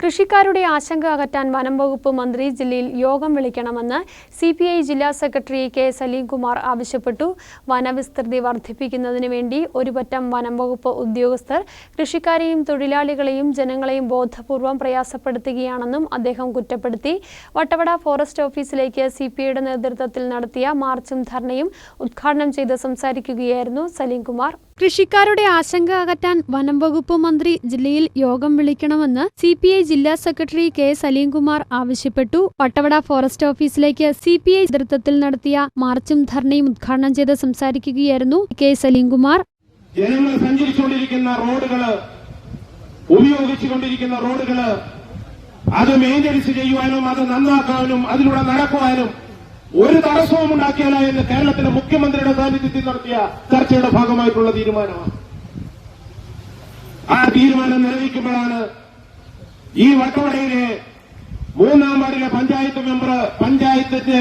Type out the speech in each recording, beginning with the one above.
കൃഷിക്കാരുടെ ആശങ്ക അകറ്റാൻ വനം വകുപ്പ് മന്ത്രി ജില്ലയിൽ യോഗം വിളിക്കണമെന്ന് സി പി ഐ ജില്ലാ സെക്രട്ടറി കെ സലീംകുമാർ ആവശ്യപ്പെട്ടു. വനവിസ്തൃതി വർദ്ധിപ്പിക്കുന്നതിന് വേണ്ടി ഒരുപറ്റം വനം വകുപ്പ് ഉദ്യോഗസ്ഥർ കൃഷിക്കാരെയും തൊഴിലാളികളെയും ജനങ്ങളെയും ബോധപൂർവം പ്രയാസപ്പെടുത്തുകയാണെന്നും അദ്ദേഹം കുറ്റപ്പെടുത്തി. വട്ടവട ഫോറസ്റ്റ് ഓഫീസിലേക്ക് സി പി ഐയുടെ നേതൃത്വത്തിൽ നടത്തിയ മാർച്ചും ധർണയും ഉദ്ഘാടനം ചെയ്ത് സംസാരിക്കുകയായിരുന്നു സലീംകുമാർ. കൃഷിക്കാരുടെ ആശങ്ക അകറ്റാൻ വനം വകുപ്പ് മന്ത്രി ജില്ലയിൽ യോഗം വിളിക്കണമെന്ന് സി പി ഐ ജില്ലാ സെക്രട്ടറി കെ സലീംകുമാർ ആവശ്യപ്പെട്ടു. പട്ടവട ഫോറസ്റ്റ് ഓഫീസിലേക്ക് സി പി ഐ നേതൃത്വത്തിൽ നടത്തിയ മാർച്ചും ധർണയും ഉദ്ഘാടനം ചെയ്ത് സംസാരിക്കുകയായിരുന്നു കെ സലീംകുമാർ. ജനങ്ങൾ സഞ്ചരിച്ചുകൊണ്ടിരിക്കുന്ന റോഡുകൾ ഉപയോഗിച്ചുകൊണ്ടിരിക്കുന്ന റോഡുകൾ അത് മെയിന്റനൻസ് ചെയ്യുവാനും അത് നന്നാക്കാനും അതിലൂടെ നടക്കുവാനും ഒരു തടസ്സവും ഉണ്ടാക്കിയാല എന്ന് കേരളത്തിലെ മുഖ്യമന്ത്രിയുടെ സാന്നിധ്യത്തിൽ നടത്തിയ ചർച്ചയുടെ ഭാഗമായിട്ടുള്ള തീരുമാനമാണ്. ആ തീരുമാനം നിലനിൽക്കുമ്പോഴാണ് ഈ വട്ടവടയിലെ മൂന്നാം വാർഡിലെ പഞ്ചായത്ത് മെമ്പർ പഞ്ചായത്തിന്റെ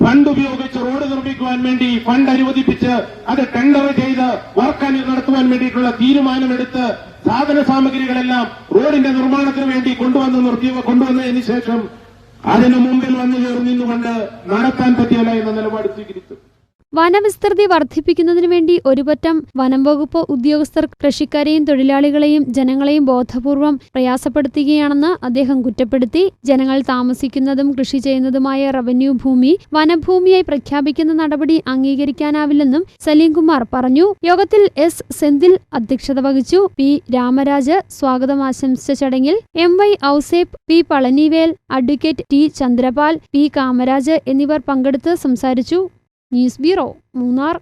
ഫണ്ട് ഉപയോഗിച്ച് റോഡ് നിർമ്മിക്കുവാൻ വേണ്ടി ഫണ്ട് അനുവദിപ്പിച്ച് അത് ടെൻഡർ ചെയ്ത് വർക്ക് നടത്തുവാൻ വേണ്ടിയിട്ടുള്ള തീരുമാനമെടുത്ത് സാധന സാമഗ്രികളെല്ലാം റോഡിന്റെ നിർമ്മാണത്തിന് വേണ്ടി കൊണ്ടുവന്ന് നിർത്തി കൊണ്ടുവന്നതിന് ശേഷം അതിനു മുമ്പിൽ വന്നു ചേർന്നിരുന്നുകൊണ്ട് നടത്താൻ പറ്റിയല്ല എന്ന നിലപാട് സ്വീകരിച്ചു. വനവിസ്തൃതി വർദ്ധിപ്പിക്കുന്നതിനു വേണ്ടി ഒരുപറ്റം വനം വകുപ്പ് ഉദ്യോഗസ്ഥർ കൃഷിക്കാരെയും തൊഴിലാളികളെയും ജനങ്ങളെയും ബോധപൂർവം പ്രയാസപ്പെടുത്തുകയാണെന്ന് അദ്ദേഹം കുറ്റപ്പെടുത്തി. ജനങ്ങൾ താമസിക്കുന്നതും കൃഷി ചെയ്യുന്നതുമായ റവന്യൂ ഭൂമി വനഭൂമിയായി പ്രഖ്യാപിക്കുന്ന നടപടി അംഗീകരിക്കാനാവില്ലെന്നും സലീംകുമാർ പറഞ്ഞു. യോഗത്തിൽ എസ്. സെന്തിൽ അധ്യക്ഷത വഹിച്ചു. പി. രാമരാജ് സ്വാഗതം ആശംസിച്ച ചടങ്ങിൽ M. Y. Ouseph P. Palanivel advocate T. Chandrapal P. Kamaraj എന്നിവർ പങ്കെടുത്ത് സംസാരിച്ചു. Неизбирал, Лунар